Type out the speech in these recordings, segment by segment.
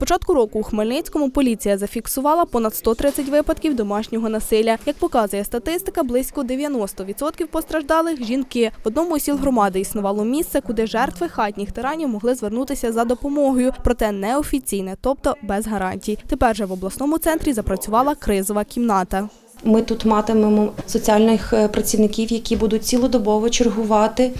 початку року у Хмельницькому поліція зафіксувала понад 130 випадків домашнього насилля. Як показує статистика, близько 90% постраждалих – жінки. В одному із сіл громади існувало місце, куди жертви хатніх тиранів могли звернутися за допомогою, проте неофіційне, тобто без гарантій. Тепер же в обласному центрі запрацювала кризова кімната. Ми тут матимемо соціальних е, працівників, які будуть цілодобово чергувати,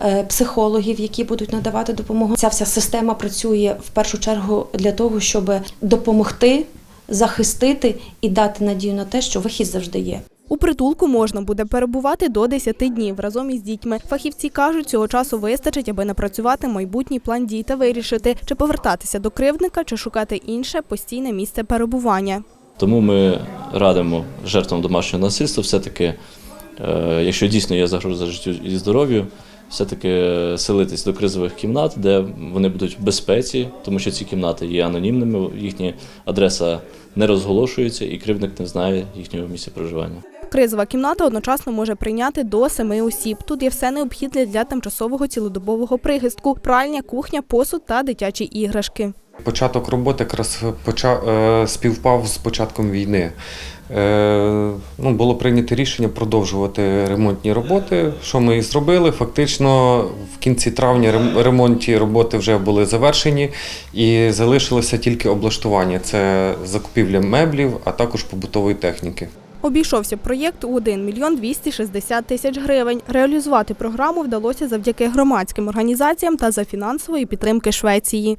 е, психологів, які будуть надавати допомогу. Ця вся система працює в першу чергу для того, щоб допомогти, захистити і дати надію на те, що вихід завжди є. У притулку можна буде перебувати до 10 днів разом із дітьми. Фахівці кажуть, цього часу вистачить, аби напрацювати майбутній план дій та вирішити, чи повертатися до кривдника, чи шукати інше постійне місце перебування. Тому ми радимо жертвам домашнього насильства все-таки, е, якщо дійсно є загроза життю і здоров'ю, все-таки селитись до кризових кімнат, де вони будуть в безпеці, тому що ці кімнати є анонімними, їхня адреса не розголошується і кривдник не знає їхнього місця проживання. Кризова кімната одночасно може прийняти до семи осіб. Тут є все необхідне для тимчасового цілодобового прихистку: пральня, кухня, посуд та дитячі іграшки. Початок роботи якраз поча- е, співпав з початком війни. Е, Ну, було прийнято рішення продовжувати ремонтні роботи. Що ми і зробили? Фактично, в кінці травня рем- ремонтні роботи вже були завершені і залишилося тільки облаштування. Це закупівля меблів, а також побутової техніки. Обійшовся проєкт у 1 мільйон 260 тисяч гривень. Реалізувати програму вдалося завдяки громадським організаціям та за фінансової підтримки Швеції.